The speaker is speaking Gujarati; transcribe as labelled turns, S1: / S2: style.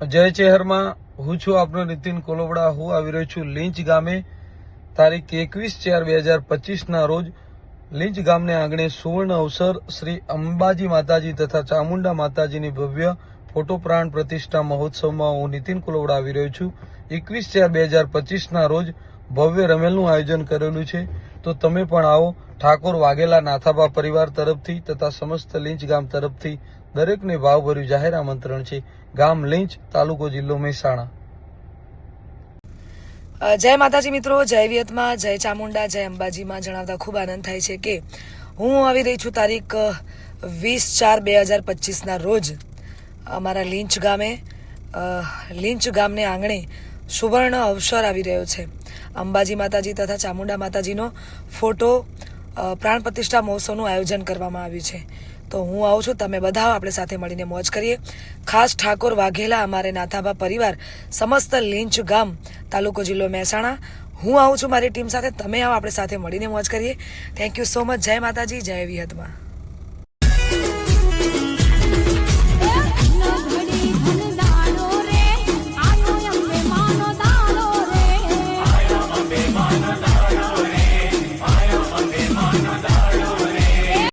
S1: જય ચેહરમાં, હું છું આપનો નીતિન કોલોબડા, હું આવી રહ્યો છું લીંચ ગામે. તારીખ એકવીસ ચાર બે હજાર પચીસના રોજ લીંચ ગામને આંગણે સુવર્ણ અવસર શ્રી અંબાજી માતાજી તથા ચામુંડા માતાજીની ભવ્ય ફોટો પ્રાણ પ્રતિષ્ઠા મહોત્સવમાં હું નીતિન કોલોબડા આવી રહ્યો છું. એકવીસ ચાર બે હજાર પચીસના રોજ ભવ્ય રમેલનું આયોજન કરેલું છે. તો તમે પણ આવો. ઠાકોર વાઘેલા નાથાબા પરિવાર તરફથી તથા સમસ્ત લીંચ ગામ તરફથી દરેકને ભાવભર્યું જાહેર આમંત્રણ છે. ગામ લીંચ, તાલુકો જિલ્લો મહેસાણા.
S2: જય માતાજી મિત્રો, જય વિયતમાં, જય ચામુંડા, જય અંબાજીમાં જણાવતા ખૂબ આનંદ થાય છે કે હું આવી રહી છું તારીખ વીસ ચાર બે હજાર પચીસના રોજ અમારા લીંચ ગામે. લીંચ ગામને આંગણે સુવર્ણ અવસર આવી રહ્યો છે. અંબાજી માતાજી તથા ચામુંડા માતાજીનો ફોટો પ્રાણ પ્રતિષ્ઠા મહોત્સવનું આયોજન કરવામાં આવ્યું છે. તો હું આવું છું, તમે બધા આપણે સાથે મળીને મોજ કરીએ. ખાસ ઠાકોર વાઘેલા, અમારે નાથાભા પરિવાર, સમસ્ત લીંચ ગામ, તાલુકો જિલ્લો મહેસાણા. હું આવું છું મારી ટીમ સાથે, તમે આવો, આપણે સાથે મળીને મોજ કરીએ. થેન્ક યુ સો મચ જય માતાજી, જય વિહતમાં.